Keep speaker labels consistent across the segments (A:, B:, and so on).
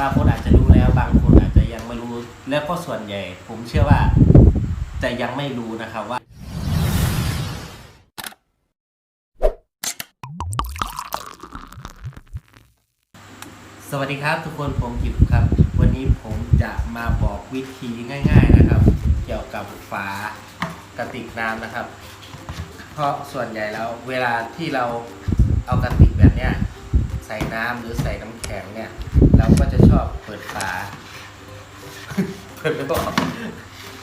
A: บางคนอาจจะรู้แล้ว บางคนอาจจะยังไม่รู้ แล้วก็ส่วนใหญ่ ผมเชื่อว่าจะยังไม่รู้นะครับว่าสวัสดีครับทุกคนผมกิบครับ วันนี้ผมจะมาบอกวิธีง่าย ๆนะครับ เกี่ยวกับฝากระติกน้ำนะครับ เพราะส่วนใหญ่แล้วเวลาที่เราเอากระติกแบบเนี้ย ใส่น้ำหรือใส่น้ำแข็งเนี่ย เราก็จะชอบเปิดฝา เปิดไม่ออก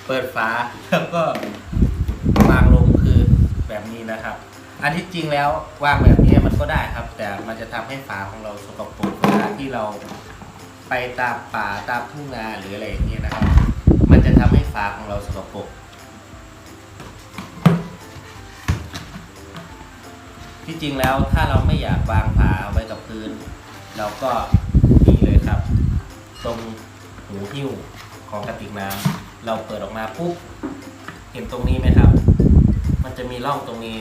A: เปิดฝาแล้วก็วางลงคืนแบบนี้นะครับ อันที่จริงแล้ววางแบบนี้มันก็ได้ครับ แต่มันจะทำให้ฝาของเราสกปรกเวลาที่เราไปตามป่าตามทุ่งนาหรืออะไรอย่างเงี้ยนะครับ มันจะทำให้ฝาของเราสกปรกที่จริงแล้วถ้าเราไม่อยากวางฝาไว้กับ เราก็นี่เลยครับ ตรงหูหิ้วของกระติกน้ำเราเปิดออกมาปุ๊บเห็นตรงนี้ไหมครับ มันจะมีร่องตรงนี้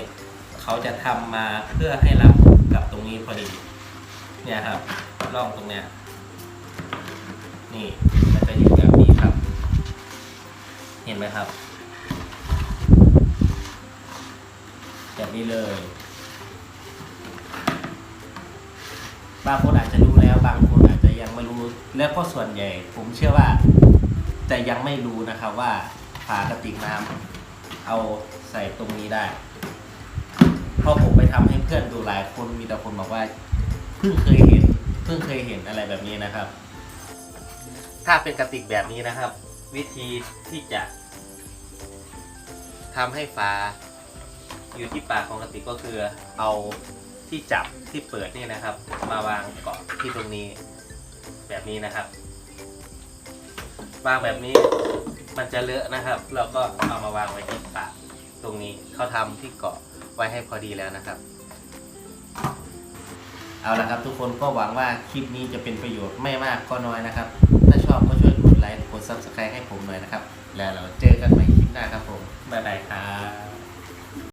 A: เขาจะทำมาเพื่อให้รับกับตรงนี้พอดี เนี่ยครับร่องตรงเนี้ยนี่มันจะอยู่แบบนี้ครับ เห็นไหมครับแบบนี้เลย บางคนอาจจะรู้แล้ว บางคนอาจจะยังไม่รู้ แล้วก็ส่วนใหญ่ ผมเชื่อว่าจะยังไม่รู้นะครับว่าฝากระติกน้ำเอาใส่ตรงนี้ได้เพราะผมไปทำให้เพื่อนดูหลายคนมีแต่คนบอกว่าเพิ่งเคยเห็นเพิ่งเคยเห็นอะไรแบบนี้นะครับ ถ้าเป็นกระติกแบบนี้นะครับ วิธีที่จะทำให้ฝาอยู่ที่ปากของกระติกก็คือเอา ที่จับที่เปิดนี่นะครับ มาวางเกาะที่ตรงนี้แบบนี้นะครับ วางแบบนี้มันจะเลอะนะครับ เราก็เอามาวางไว้ที่ปากตรงนี้เขาทำที่เกาะไว้ให้พอดีแล้วนะครับ เอาละครับทุกคนก็หวังว่าคลิปนี้จะเป็นประโยชน์ไม่มากก็น้อยนะครับ ถ้าชอบก็ช่วยกดไลค์กด subscribe ให้ผมหน่อยนะครับ แล้วเราเจอกันใหม่คลิปหน้าครับผมบ๊ายบายค่ะ